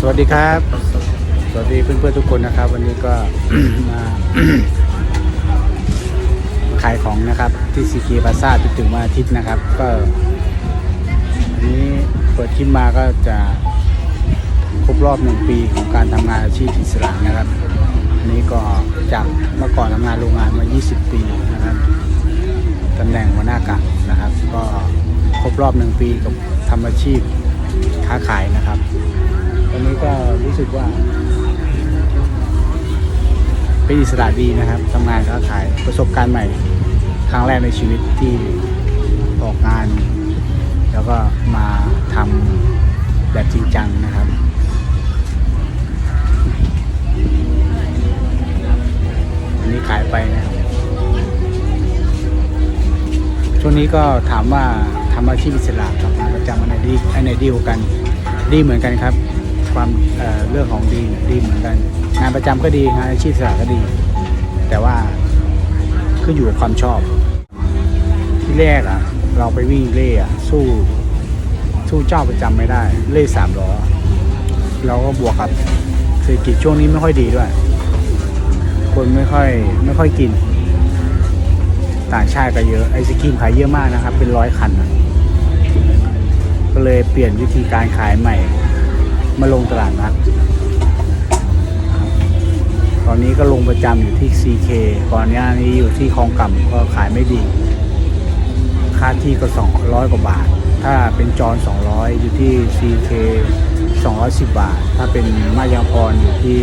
สวัสดีครับ สวัสดีเพื่อนๆทุกคนนะครับ วันนี้ก็ มาขายของนะครับที่ซีคีบาซ่าถึงวันอาทิตย์นะครับ ก็วันนี้เปิดคลิปมาก็จะครบรอบหนึ่งปีของการทำงานอาชีพอิสระนะครับอันนี้ก็จากเมื่อก่อนทำงานโรงงานมา 20 ปีนะครับตำแหน่งหัวหน้ากะนะครับ ก็ครบรอบหนึ่งปีกับทำอาชีพค้าขายนะครับ ตอนนี้ก็รู้สึกว่า เป็นอิสระดีนะครับทำงานค้าขายประสบการณ์ใหม่ ครั้งแรกในชีวิตที่ออกงาน แล้วก็มาทำแบบจริงจังนะครับอันนี้ขายไปนะครับช่วงนี้ก็ถามว่าทำอาชีพอิสระกับงานประจำอันไหนดีอันไหนดีกว่ากันดีเหมือนกันครับ ความเเรื่องของดีดีเหมือนกัน งานประจำก็ดีงานอาชีพสระก็ดี แต่ว่าขึ้นอยู่กับความชอบ ที่แรกอะเราไปวิ่งเล่อะสู้สู้เจ้าประจำไม่ได้ เล่สามล้อเราก็บวกกับเศรษฐกิจช่วงนี้ไม่ค่อยดีด้วย คนไม่ค่อยไม่ค่อยกิน ต่างชาติก็เยอะไอศกรีมขายเยอะมากนะครับ เป็นร้อยคันนะก็เลยเปลี่ยนวิธีการขายใหม่ มาลงตลาดนัดตอนนี้ก็ลงประจำอยู่ที่ CK ก่อนหน้านี้อยู่ที่คลองกำก็ขายไม่ดี ค่าที่ก็ 200 กว่าบาท ถ้าเป็นจอน200 อยู่ที่ CK 210 บาท ถ้าเป็นมายางพรอยู่ที่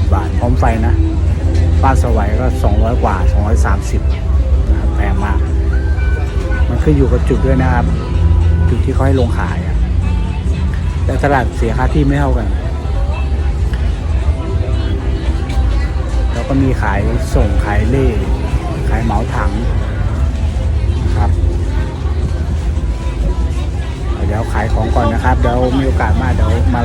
140 บาท พร้อมไฟนะบ้านสวัยก็ 200 กว่า 230นะครับแพงมาก มันขึ้นอยู่กับจุดด้วยนะครับ จุดที่เขาให้ลงขายอะแต่ตลาดเสียค่าที่ไม่เท่ากัน แล้วก็มีขายส่งขายเล่ ขายเหมาถังครับ เดี๋ยวขายของก่อนนะครับ เดี๋ยวมีโอกาสมาเดี๋ยวมา